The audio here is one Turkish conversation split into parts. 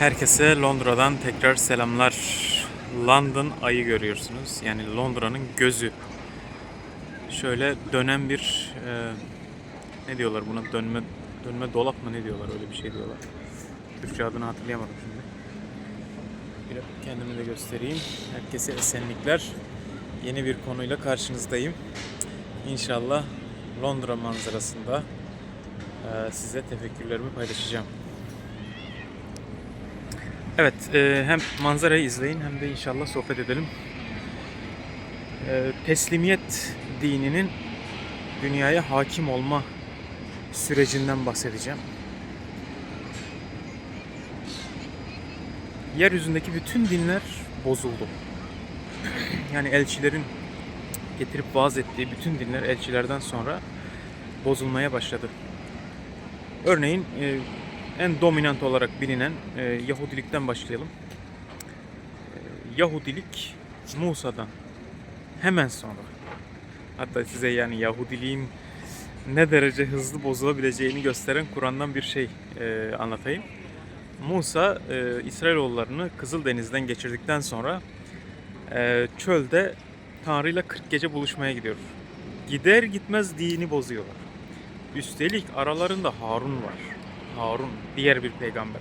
Herkese Londra'dan tekrar selamlar. London ayı görüyorsunuz. Yani Londra'nın gözü. Şöyle dönen bir e, ne diyorlar buna? Dönme dönme dolap mı ne diyorlar? Öyle bir şey diyorlar. Türkçe adını hatırlayamadım şimdi. Bir kendimi de göstereyim. Herkese esenlikler. Yeni bir konuyla karşınızdayım. İnşallah Londra manzarasında e, size tefekkürlerimi paylaşacağım. Evet, e, hem manzarayı izleyin hem de inşallah sohbet edelim. E, teslimiyet dininin dünyaya hakim olma sürecinden bahsedeceğim. Yeryüzündeki bütün dinler bozuldu. Yani elçilerin getirip vaaz ettiği bütün dinler elçilerden sonra bozulmaya başladı. Örneğin e, en dominant olarak bilinen e, Yahudilikten başlayalım. E, Yahudilik Musa'dan hemen sonra hatta size yani Yahudiliğin ne derece hızlı bozulabileceğini gösteren Kur'an'dan bir şey e, anlatayım. Musa e, İsrailoğullarını Kızıldeniz'den geçirdikten sonra e, çölde Tanrı ile 40 gece buluşmaya gidiyor. Gider gitmez dini bozuyorlar. Üstelik aralarında Harun var. Harun diğer bir peygamber.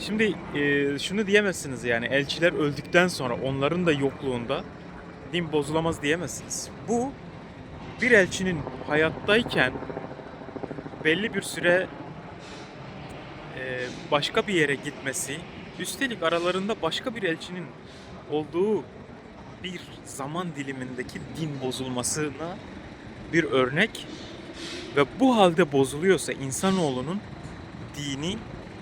Şimdi e, şunu diyemezsiniz yani elçiler öldükten sonra onların da yokluğunda din bozulamaz diyemezsiniz. Bu bir elçinin hayattayken belli bir süre e, başka bir yere gitmesi, üstelik aralarında başka bir elçinin olduğu bir zaman dilimindeki din bozulmasına bir örnek ve bu halde bozuluyorsa insanoğlunun dini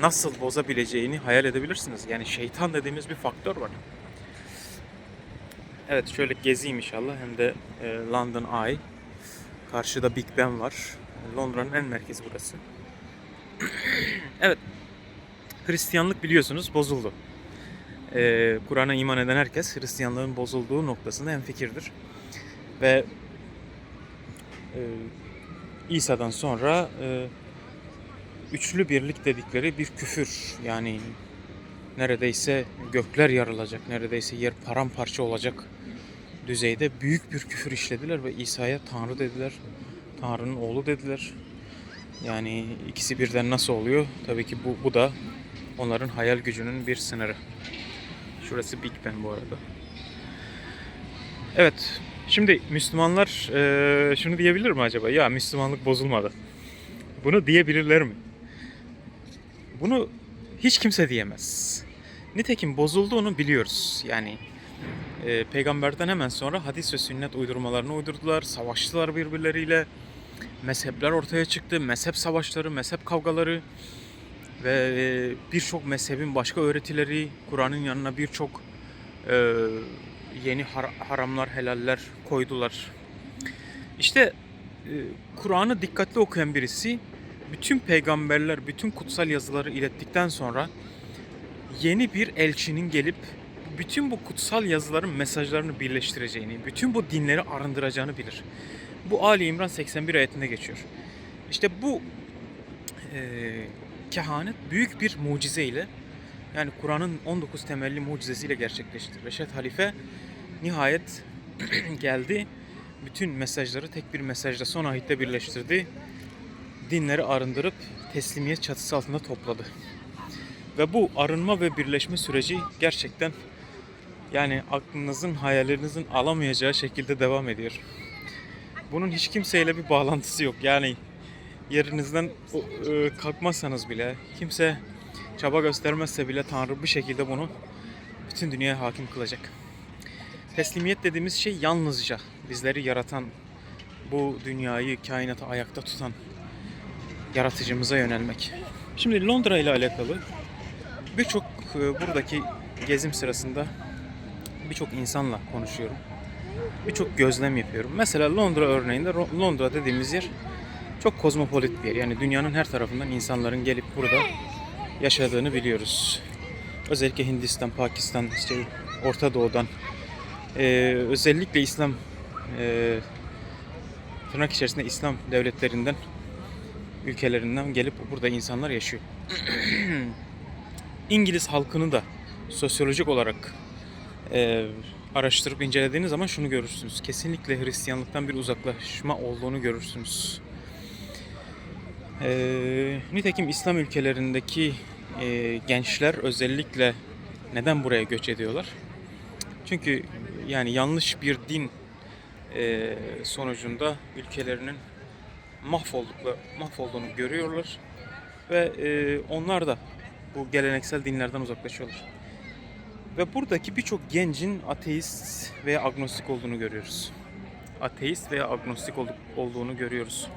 nasıl bozabileceğini hayal edebilirsiniz. Yani şeytan dediğimiz bir faktör var. Evet şöyle gezeyim inşallah hem de e, London Eye. Karşıda Big Ben var. Londra'nın en merkezi burası. evet. Hristiyanlık biliyorsunuz bozuldu. Ee, Kur'an'a iman eden herkes Hristiyanlığın bozulduğu noktasında hemfikirdir. Ve e, İsa'dan sonra e, üçlü birlik dedikleri bir küfür yani neredeyse gökler yarılacak, neredeyse yer paramparça olacak düzeyde büyük bir küfür işlediler ve İsa'ya Tanrı dediler. Tanrı'nın oğlu dediler. Yani ikisi birden nasıl oluyor? Tabii ki bu, bu da onların hayal gücünün bir sınırı. Şurası Big Ben bu arada. Evet, şimdi Müslümanlar eee, şunu diyebilir mi acaba? Ya Müslümanlık bozulmadı. Bunu diyebilirler mi? Bunu hiç kimse diyemez. Nitekim bozulduğunu biliyoruz. Yani e, peygamberden hemen sonra hadis ve sünnet uydurmalarını uydurdular, savaştılar birbirleriyle. Mezhepler ortaya çıktı, mezhep savaşları, mezhep kavgaları ve e, birçok mezhebin başka öğretileri, Kur'an'ın yanına birçok e, yeni har- haramlar, helaller koydular. İşte e, Kur'an'ı dikkatli okuyan birisi bütün peygamberler, bütün kutsal yazıları ilettikten sonra yeni bir elçinin gelip bütün bu kutsal yazıların mesajlarını birleştireceğini, bütün bu dinleri arındıracağını bilir. Bu Ali İmran 81 ayetinde geçiyor. İşte bu e, kehanet büyük bir mucizeyle yani Kur'an'ın 19 temelli mucizesiyle gerçekleşti. Reşet Halife nihayet geldi. Bütün mesajları tek bir mesajda son ahitte birleştirdi. Dinleri arındırıp teslimiyet çatısı altında topladı. Ve bu arınma ve birleşme süreci gerçekten yani aklınızın, hayallerinizin alamayacağı şekilde devam ediyor. Bunun hiç kimseyle bir bağlantısı yok. Yani yerinizden e, kalkmazsanız bile, kimse çaba göstermezse bile Tanrı bir şekilde bunu bütün dünyaya hakim kılacak. Teslimiyet dediğimiz şey yalnızca bizleri yaratan, bu dünyayı, kainatı ayakta tutan yaratıcımıza yönelmek. Şimdi Londra ile alakalı birçok e, buradaki gezim sırasında birçok insanla konuşuyorum. Birçok gözlem yapıyorum. Mesela Londra örneğinde Londra dediğimiz yer çok kozmopolit bir yer. Yani dünyanın her tarafından insanların gelip burada yaşadığını biliyoruz. Özellikle Hindistan, Pakistan, işte Orta Doğu'dan e, özellikle İslam e, tırnak içerisinde İslam devletlerinden ülkelerinden gelip burada insanlar yaşıyor. İngiliz halkını da sosyolojik olarak e, araştırıp incelediğiniz zaman şunu görürsünüz. Kesinlikle Hristiyanlıktan bir uzaklaşma olduğunu görürsünüz. E, nitekim İslam ülkelerindeki e, gençler özellikle neden buraya göç ediyorlar? Çünkü yani yanlış bir din e, sonucunda ülkelerinin mahvoldukla mahvolduğunu görüyorlar ve e, onlar da bu geleneksel dinlerden uzaklaşıyorlar. Ve buradaki birçok gencin ateist veya agnostik olduğunu görüyoruz. Ateist veya agnostik olduk, olduğunu görüyoruz.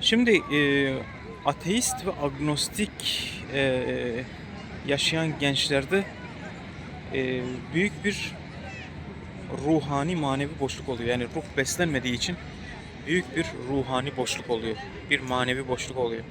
Şimdi e, ateist ve agnostik e, yaşayan gençlerde e, büyük bir ruhani manevi boşluk oluyor. Yani ruh beslenmediği için büyük bir ruhani boşluk oluyor. Bir manevi boşluk oluyor.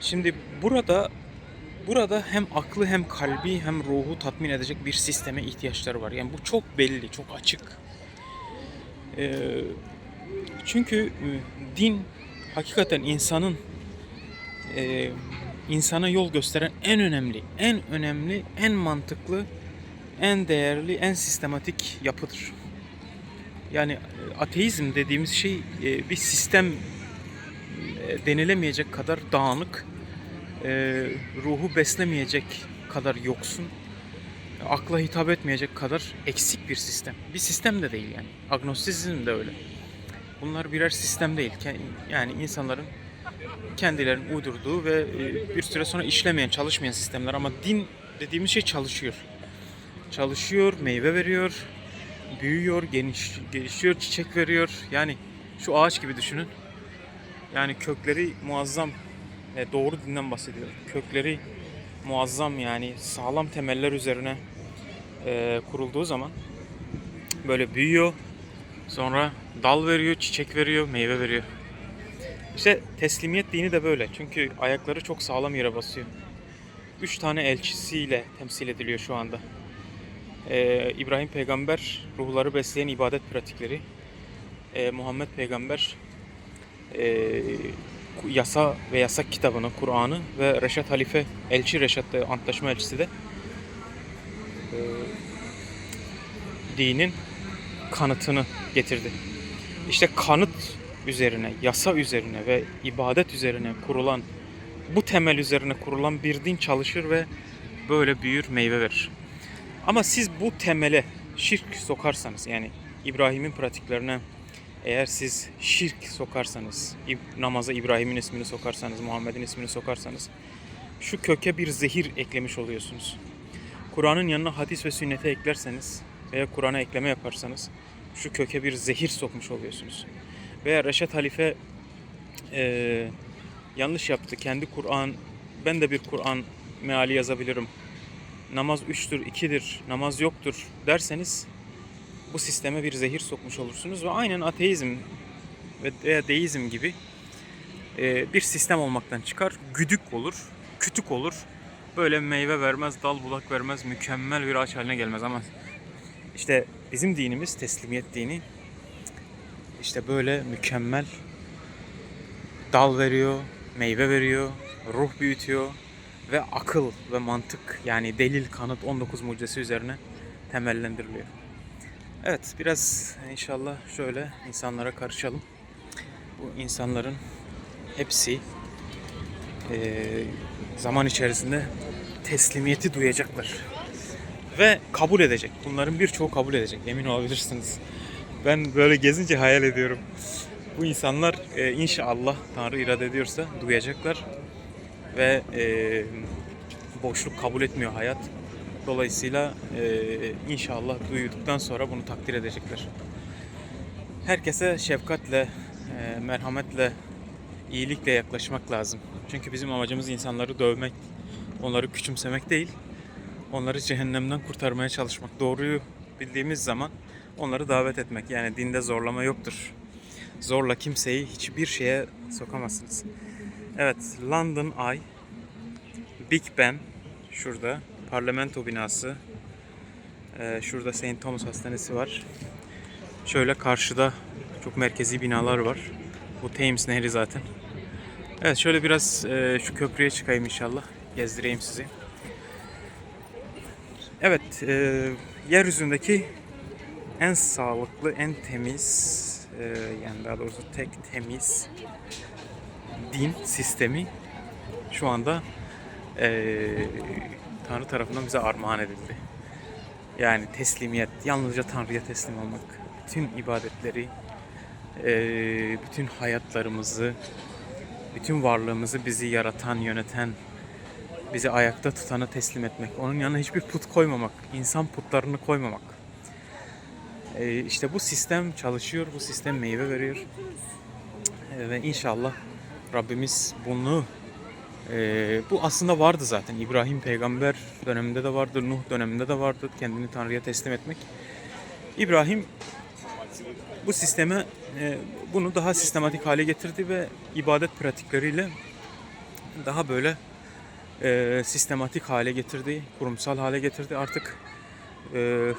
Şimdi burada burada hem aklı hem kalbi hem ruhu tatmin edecek bir sisteme ihtiyaçları var. Yani bu çok belli, çok açık. Ee, çünkü e, din hakikaten insanın e, insana yol gösteren en önemli, en önemli, en mantıklı, en değerli, en sistematik yapıdır. Yani e, ateizm dediğimiz şey e, bir sistem e, denilemeyecek kadar dağınık, ruhu beslemeyecek kadar yoksun, akla hitap etmeyecek kadar eksik bir sistem. Bir sistem de değil yani. Agnostizm de öyle. Bunlar birer sistem değil. Yani insanların kendilerinin uydurduğu ve e, bir süre sonra işlemeyen, çalışmayan sistemler ama din dediğimiz şey çalışıyor. Çalışıyor, meyve veriyor, büyüyor, geniş, gelişiyor, çiçek veriyor. Yani şu ağaç gibi düşünün. Yani kökleri muazzam. E, doğru dinden bahsediyorum. Kökleri muazzam yani sağlam temeller üzerine e, kurulduğu zaman böyle büyüyor. Sonra dal veriyor, çiçek veriyor, meyve veriyor. İşte teslimiyet dini de böyle. Çünkü ayakları çok sağlam yere basıyor. Üç tane elçisiyle temsil ediliyor şu anda. Ee, İbrahim peygamber ruhları besleyen ibadet pratikleri. Ee, Muhammed peygamber e, yasa ve yasak kitabını, Kur'an'ı ve Reşat Halife, elçi Reşat antlaşma elçisi de e, dinin kanıtını getirdi. İşte kanıt üzerine, yasa üzerine ve ibadet üzerine kurulan, bu temel üzerine kurulan bir din çalışır ve böyle büyür, meyve verir. Ama siz bu temele şirk sokarsanız yani İbrahim'in pratiklerine eğer siz şirk sokarsanız, namaza İbrahim'in ismini sokarsanız, Muhammed'in ismini sokarsanız şu köke bir zehir eklemiş oluyorsunuz. Kur'an'ın yanına hadis ve sünnete eklerseniz veya Kur'an'a ekleme yaparsanız şu köke bir zehir sokmuş oluyorsunuz. Veya Reşat Halife eee, yanlış yaptı. Kendi Kur'an, ben de bir Kur'an meali yazabilirim. Namaz üçtür, ikidir, namaz yoktur derseniz bu sisteme bir zehir sokmuş olursunuz ve aynen ateizm ve veya deizm gibi eee, bir sistem olmaktan çıkar. Güdük olur, kütük olur. Böyle meyve vermez, dal bulak vermez, mükemmel bir ağaç haline gelmez ama işte bizim dinimiz teslimiyet dini. İşte böyle mükemmel dal veriyor, meyve veriyor, ruh büyütüyor ve akıl ve mantık yani delil, kanıt 19 mucizesi üzerine temellendiriliyor. Evet biraz inşallah şöyle insanlara karışalım. Bu insanların hepsi eee, zaman içerisinde teslimiyeti duyacaklar ve kabul edecek. Bunların birçoğu kabul edecek. Emin olabilirsiniz. Ben böyle gezince hayal ediyorum. Bu insanlar e, inşallah Tanrı irade ediyorsa duyacaklar ve e, boşluk kabul etmiyor hayat. Dolayısıyla e, inşallah duyduktan sonra bunu takdir edecekler. Herkese şefkatle, e, merhametle, iyilikle yaklaşmak lazım. Çünkü bizim amacımız insanları dövmek, onları küçümsemek değil onları cehennemden kurtarmaya çalışmak. Doğruyu bildiğimiz zaman onları davet etmek. Yani dinde zorlama yoktur. Zorla kimseyi hiçbir şeye sokamazsınız. Evet, London Eye, Big Ben şurada, parlamento binası, Ee, şurada St. Thomas Hastanesi var. Şöyle karşıda çok merkezi binalar var. Bu Thames Nehri zaten. Evet şöyle biraz e, şu köprüye çıkayım inşallah. Gezdireyim sizi. Evet, e, yeryüzündeki en sağlıklı, en temiz, e, yani daha doğrusu tek temiz din sistemi şu anda e, Tanrı tarafından bize armağan edildi. Yani teslimiyet, yalnızca Tanrı'ya teslim olmak, bütün ibadetleri, e, bütün hayatlarımızı, bütün varlığımızı bizi yaratan, yöneten, bizi ayakta tutana teslim etmek. Onun yanına hiçbir put koymamak, insan putlarını koymamak. E, işte bu sistem çalışıyor, bu sistem meyve veriyor. E, ve inşallah Rabbimiz bunu e, bu aslında vardı zaten. İbrahim peygamber döneminde de vardı, Nuh döneminde de vardı kendini Tanrı'ya teslim etmek. İbrahim bu sisteme e, bunu daha sistematik hale getirdi ve ibadet pratikleriyle daha böyle e, sistematik hale getirdi, kurumsal hale getirdi. Artık e,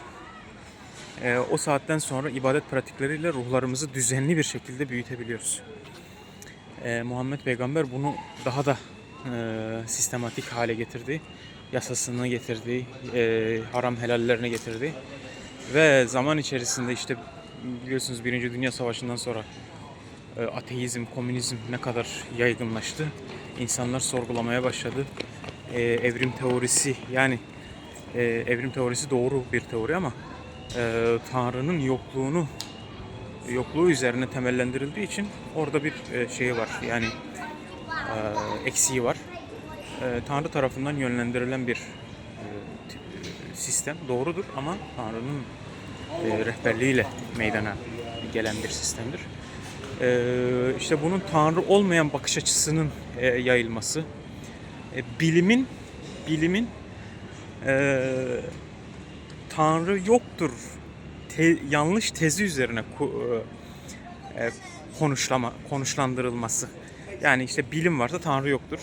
e, o saatten sonra ibadet pratikleriyle ruhlarımızı düzenli bir şekilde büyütebiliyoruz. E, Muhammed Peygamber bunu daha da e, sistematik hale getirdi. Yasasını getirdi, e, haram helallerini getirdi. Ve zaman içerisinde işte biliyorsunuz Birinci Dünya Savaşı'ndan sonra e, ateizm, komünizm ne kadar yaygınlaştı. İnsanlar sorgulamaya başladı. E, evrim teorisi yani e, evrim teorisi doğru bir teori ama e, Tanrı'nın yokluğunu yokluğu üzerine temellendirildiği için orada bir e, şeyi var. Yani e, eksiği var. E, Tanrı tarafından yönlendirilen bir e, e, sistem doğrudur ama Tanrı'nın e, rehberliğiyle meydana gelen bir sistemdir. E, işte bunun Tanrı olmayan bakış açısının e, yayılması, e, bilimin bilimin e, Tanrı yoktur te- yanlış tezi üzerine ku- e, konuşlama konuşlandırılması. Yani işte bilim varsa Tanrı yoktur.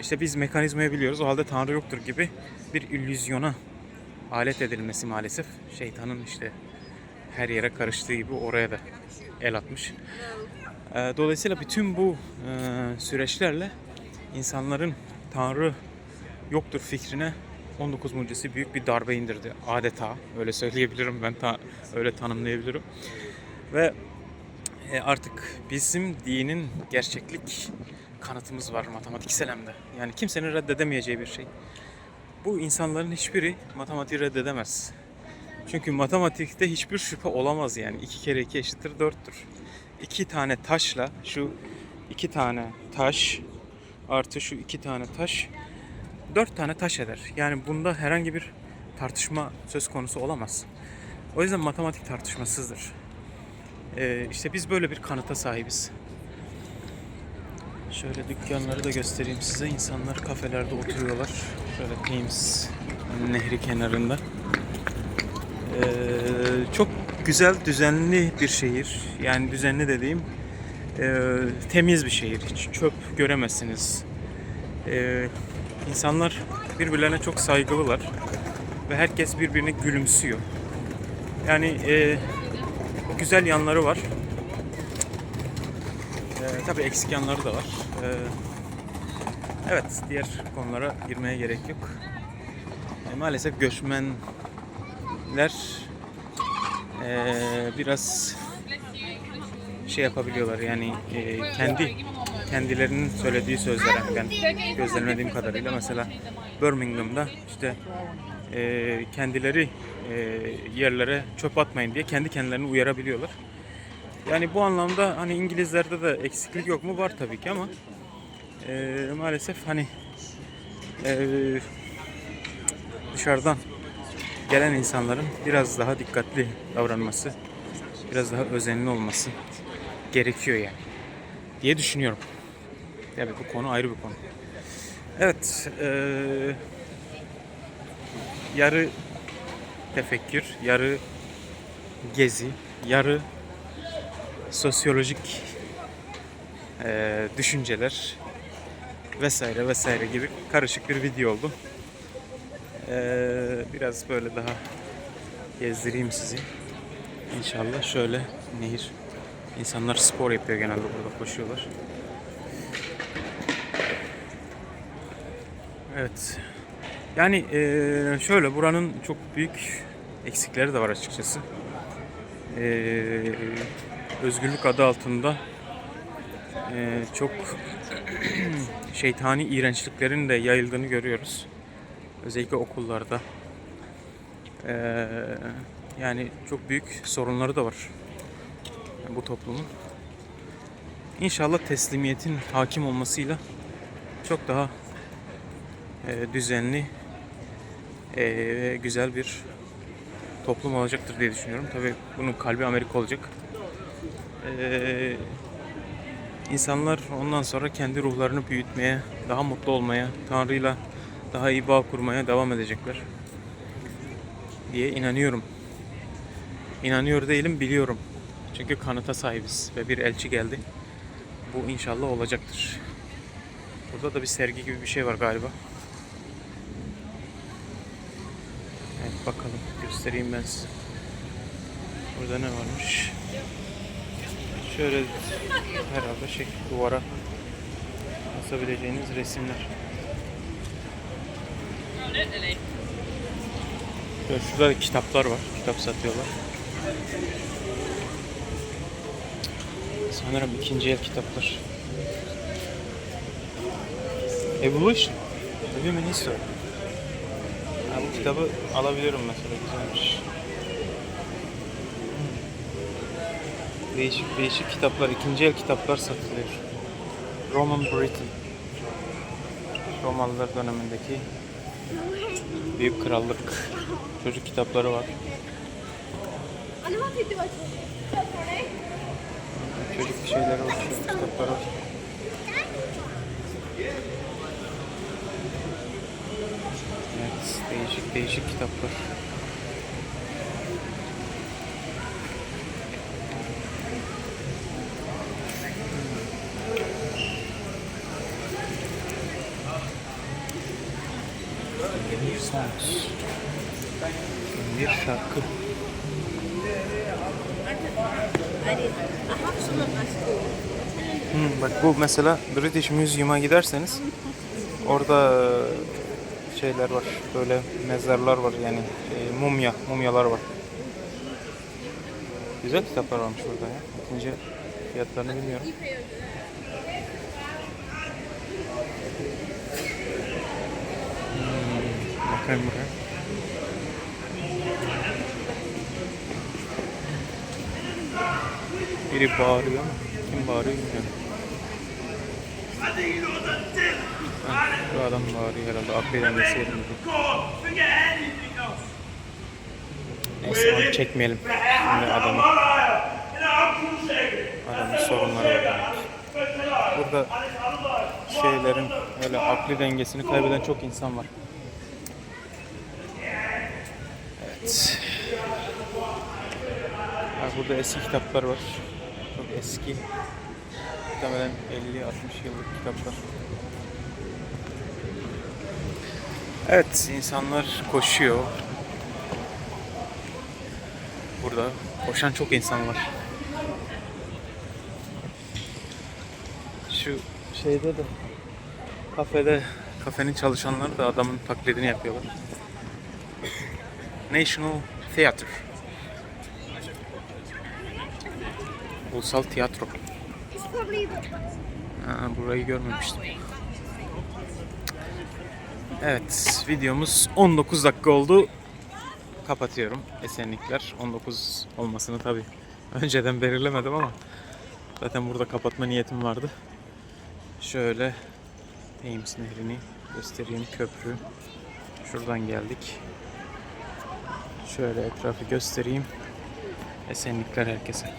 İşte biz mekanizmayı biliyoruz o halde Tanrı yoktur gibi bir illüzyona alet edilmesi maalesef şeytanın işte her yere karıştığı gibi oraya da el atmış. E, Dolayısıyla bütün bu e, süreçlerle insanların Tanrı yoktur fikrine 19 mucizesi büyük bir darbe indirdi adeta. Öyle söyleyebilirim. Ben ta, öyle tanımlayabilirim. Ve e, artık bizim dinin gerçeklik kanıtımız var matematiksel hem de yani kimsenin reddedemeyeceği bir şey. Bu insanların hiçbiri matematiği reddedemez. Çünkü matematikte hiçbir şüphe olamaz yani. 2 kere 2 eşittir 4'tür iki tane taşla şu iki tane taş artı şu iki tane taş dört tane taş eder. Yani bunda herhangi bir tartışma söz konusu olamaz. O yüzden matematik tartışmasızdır. Ee, işte biz böyle bir kanıta sahibiz. Şöyle dükkanları da göstereyim size. İnsanlar kafelerde oturuyorlar. Şöyle Thames nehri kenarında. Ee, çok güzel, düzenli bir şehir. Yani düzenli dediğim e, temiz bir şehir. Hiç çöp göremezsiniz. Ee, insanlar birbirlerine çok saygılılar ve herkes birbirine gülümsüyor. Yani e, güzel yanları var. E, tabii eksik yanları da var. E, evet, diğer konulara girmeye gerek yok. E, maalesef göçmenler e, biraz şey yapabiliyorlar yani e, kendi kendilerinin söylediği sözler yani ben gözlemlediğim kadarıyla mesela Birmingham'da işte e, kendileri e, yerlere çöp atmayın diye kendi kendilerini uyarabiliyorlar. Yani bu anlamda hani İngilizlerde de eksiklik yok mu? Var tabii ki ama e, maalesef hani e, dışarıdan gelen insanların biraz daha dikkatli davranması, biraz daha özenli olması gerekiyor yani diye düşünüyorum. Evet bu konu ayrı bir konu. Evet, eee, yarı tefekkür, yarı gezi, yarı sosyolojik eee, düşünceler vesaire vesaire gibi karışık bir video oldu. Eee, biraz böyle daha gezdireyim sizi. İnşallah şöyle nehir. İnsanlar spor yapıyor genelde burada koşuyorlar. Evet. Yani eee, şöyle buranın çok büyük eksikleri de var açıkçası. Eee, özgürlük adı altında eee, çok şeytani iğrençliklerin de yayıldığını görüyoruz. Özellikle okullarda. Yani çok büyük sorunları da var bu toplumun. İnşallah teslimiyetin hakim olmasıyla çok daha e, düzenli e, ve güzel bir toplum olacaktır diye düşünüyorum. Tabii bunun kalbi Amerika olacak. E, insanlar ondan sonra kendi ruhlarını büyütmeye, daha mutlu olmaya, Tanrı'yla daha iyi bağ kurmaya devam edecekler diye inanıyorum. İnanıyor değilim, biliyorum. Çünkü kanıta sahibiz ve bir elçi geldi. Bu inşallah olacaktır. Burada da bir sergi gibi bir şey var galiba. Evet bakalım göstereyim ben size. Burada ne varmış? Şöyle herhalde şey duvara asabileceğiniz resimler. Şöyle şurada da kitaplar var. Kitap satıyorlar. Sanırım ikinci el kitaplar. Evolution. Human History. Ha, bu kitabı alabiliyorum mesela güzelmiş. Değişik değişik kitaplar, ikinci el kitaplar satılıyor. Roman Britain. Romalılar dönemindeki büyük krallık. Çocuk kitapları var. Çocuk şeyleri var, çocuk kitapları var. Evet, değişik kitaplar. Songs. Bir şarkı. Hmm, bak bu mesela British Museum'a giderseniz orada şeyler var. Böyle mezarlar var yani e, mumya, mumyalar var. Güzel kitaplar varmış burada ya. İkinci fiyatlarını bilmiyorum. Hmm, bakayım buraya. Biri bağırıyor kim bağırıyor bilmiyorum. Bu adam bağırıyor herhalde. Aklı dengesi yerinde. Neyse onu çekmeyelim. Şimdi adamı, adamın sorunları var. demek. Burada şeylerin öyle akli dengesini kaybeden çok insan var. Evet. Burada eski kitaplar var. Çok eski. Muhtemelen 50-60 yıllık kitaplar. Evet, insanlar koşuyor. Burada koşan çok insan var. Şu şeyde de kafede kafenin çalışanları da adamın taklidini yapıyorlar. National Theatre. Ulusal tiyatro. Ha, burayı görmemiştim. Evet, videomuz 19 dakika oldu. Kapatıyorum. Esenlikler 19 olmasını tabii önceden belirlemedim ama zaten burada kapatma niyetim vardı. Şöyle Thames Nehri'ni göstereyim köprü. Şuradan geldik. Şöyle etrafı göstereyim. Esenlikler herkese.